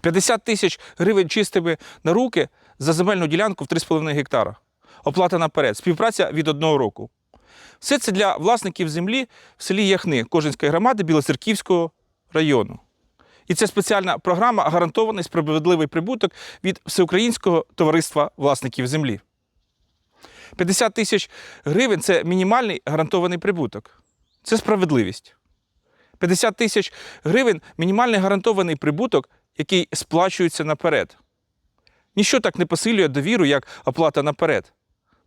50 тисяч гривень чистими на руки за земельну ділянку в 3,5 гектара. Оплата наперед. Співпраця від одного року. Все це для власників землі в селі Яхни Кожинської громади Білоцерківського району. І це спеціальна програма гарантований справедливий прибуток від Всеукраїнського товариства власників землі. 50 тисяч гривень це мінімальний гарантований прибуток. Це справедливість. 50 тисяч гривень мінімальний гарантований прибуток, який сплачується наперед. Ніщо так не посилює довіру, як оплата наперед.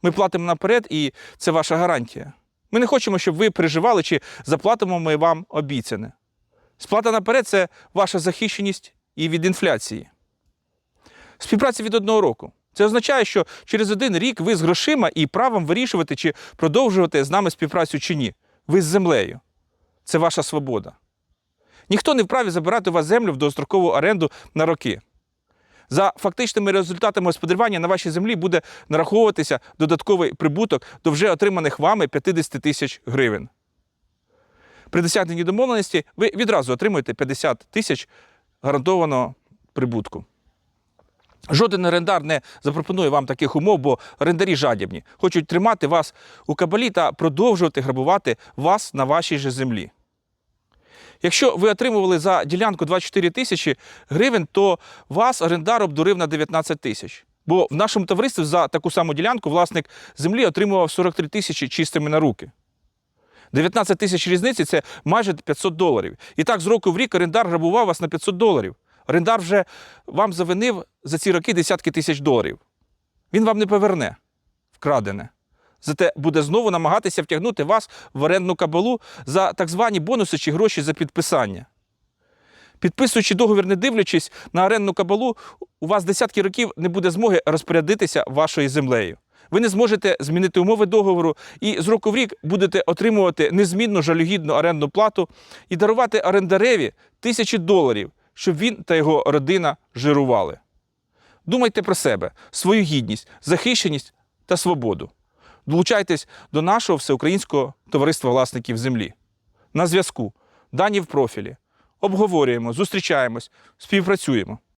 Ми платимо наперед, і це ваша гарантія. Ми не хочемо, щоб ви переживали, чи заплатимо ми вам обіцяне. Сплата наперед це ваша захищеність і від інфляції. Співпраця від одного року. Це означає, що через один рік ви з грошима і правом вирішувати, чи продовжувати з нами співпрацю чи ні. Ви з землею. Це ваша свобода. Ніхто не вправі забирати у вас землю в довгострокову оренду на роки. За фактичними результатами господарювання на вашій землі буде нараховуватися додатковий прибуток до вже отриманих вами 50 тисяч гривень. При досягненні домовленості ви відразу отримуєте 50 тисяч гарантованого прибутку. Жоден орендар не запропонує вам таких умов, бо орендарі жадібні, хочуть тримати вас у кабалі та продовжувати грабувати вас на вашій же землі. Якщо ви отримували за ділянку 24 тисячі гривень, то вас орендар обдурив на 19 тисяч. Бо в нашому товаристві за таку саму ділянку власник землі отримував 43 тисячі чистими на руки. 19 тисяч різниці це майже 500 доларів. І так з року в рік орендар грабував вас на 500 доларів. Орендар вже вам завинив за ці роки десятки тисяч доларів. Він вам не поверне вкрадене. Зате буде знову намагатися втягнути вас в орендну кабалу за так звані бонуси чи гроші за підписання. Підписуючи договір, не дивлячись на орендну кабалу, у вас десятки років не буде змоги розпорядитися вашою землею. Ви не зможете змінити умови договору і з року в рік будете отримувати незмінну жалюгідну орендну плату і дарувати орендареві тисячі доларів, щоб він та його родина жирували. Думайте про себе, свою гідність, захищеність та свободу. Долучайтесь до нашого всеукраїнського товариства власників землі. На зв'язку. Дані в профілі. Обговорюємо, зустрічаємось, співпрацюємо.